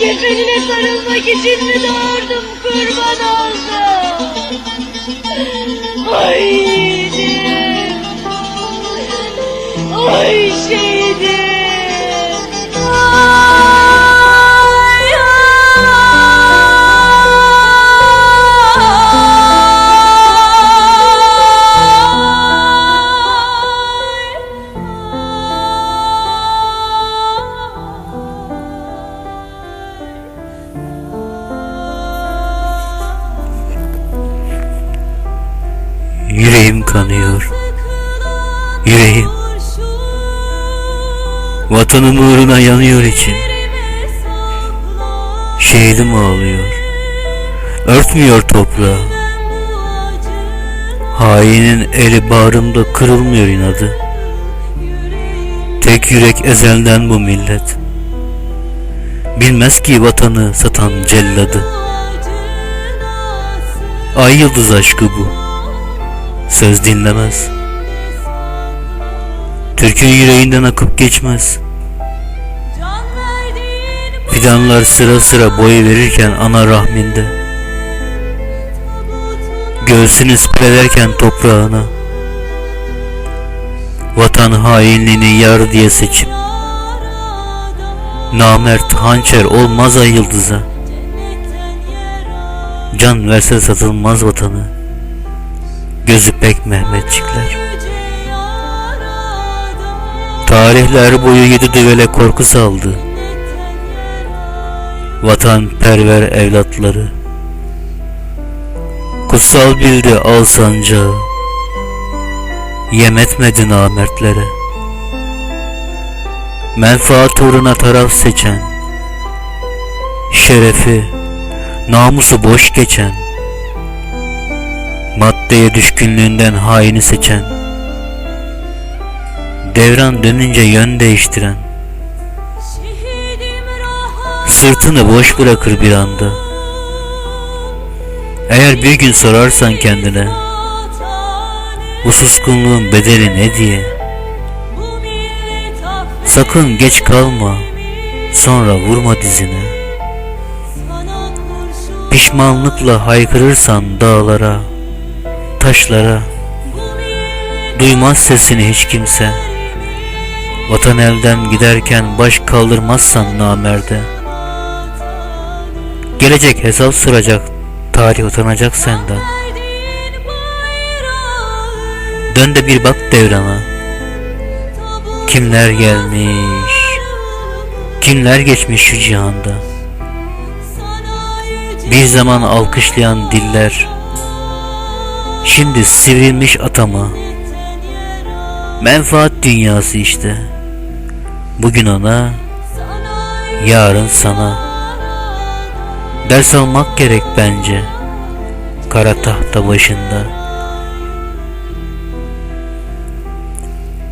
Kefenine sarılmak için mi doğurdum kurban oldum? Ay yiğidim. Ay şehidim. Yüreğim kanıyor. Yüreğim vatanım uğruna yanıyor için. Şehidim ağlıyor. Örtmüyor toprağı. Hainin eli bağrımda kırılmıyor inadı. Tek yürek ezelden bu millet. Bilmez ki vatanı satan celladı. Ay yıldız aşkı bu. Söz dinlemez. Türkü yüreğinden akıp geçmez. Fidanlar sıra sıra boy verirken ana rahminde. Göğsünü siperlerken toprağına. Vatan hainliğini yar diye seçip. Namert hançer olmaz ay yıldıza. Can verse satılmaz vatanı. Gözü pek Mehmetçikler. Tarihler boyu yedi düvele korku saldı. Vatan perver evlatları. Kutsal bildi al sancağı. Yem etmedi namertlere. Menfaat uğruna taraf seçen. Şerefi, namusu boş geçen. Maddeye düşkünlüğünden haini seçen. Devran dönünce yön değiştiren. Sırtını boş bırakır bir anda. Eğer bir gün sorarsan kendine bu suskunluğun bedeli ne diye sakın geç kalma sonra vurma dizine pişmanlıkla haykırırsan dağlara taşlara duymaz sesini hiç kimse. Vatan elden giderken baş kaldırmazsan namerde. Gelecek hesap soracak tarih utanacak senden. Dön de bir bak devrana kimler gelmiş kimler geçmiş şu cihanda? Bir zaman alkışlayan diller Şimdi sivrilmiş atama. Menfaat dünyası işte. Bugün ona Yarın sana. Ders almak gerek bence. Kara tahta başında.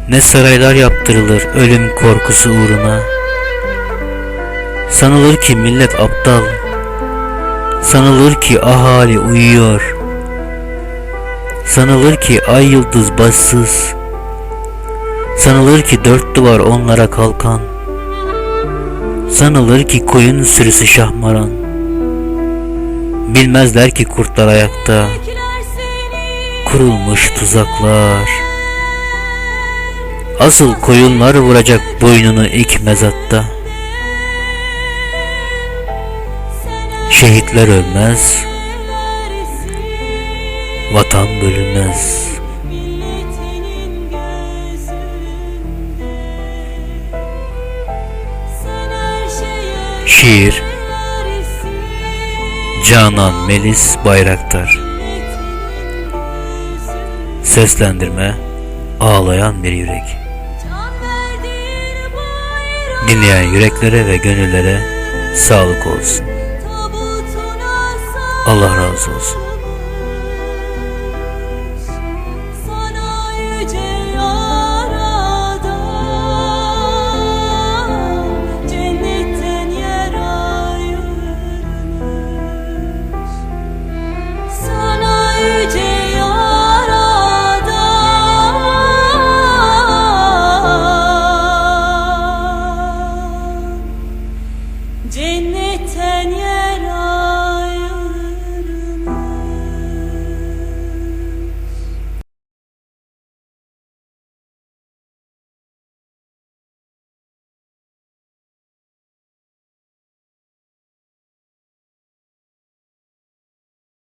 Ne saraylar yaptırılır ölüm korkusu uğruna. Sanılır ki millet aptal. Sanılır ki ahali uyuyor Sanılır ki ay yıldız başsız. Sanılır ki dört duvar onlara kalkan. Sanılır ki koyun sürüsü şahmaran. Bilmezler ki kurtlar ayakta. Kurulmuş tuzaklar. Asıl koyunlar vuracak boynunu ilk mezatta. Şehitler ölmez Vatan bölünmez Şiir Canan Melis Bayraktar Seslendirme Ağlayan bir yürek Dinleyen yüreklere ve gönüllere sağlık olsun. Allah razı olsun.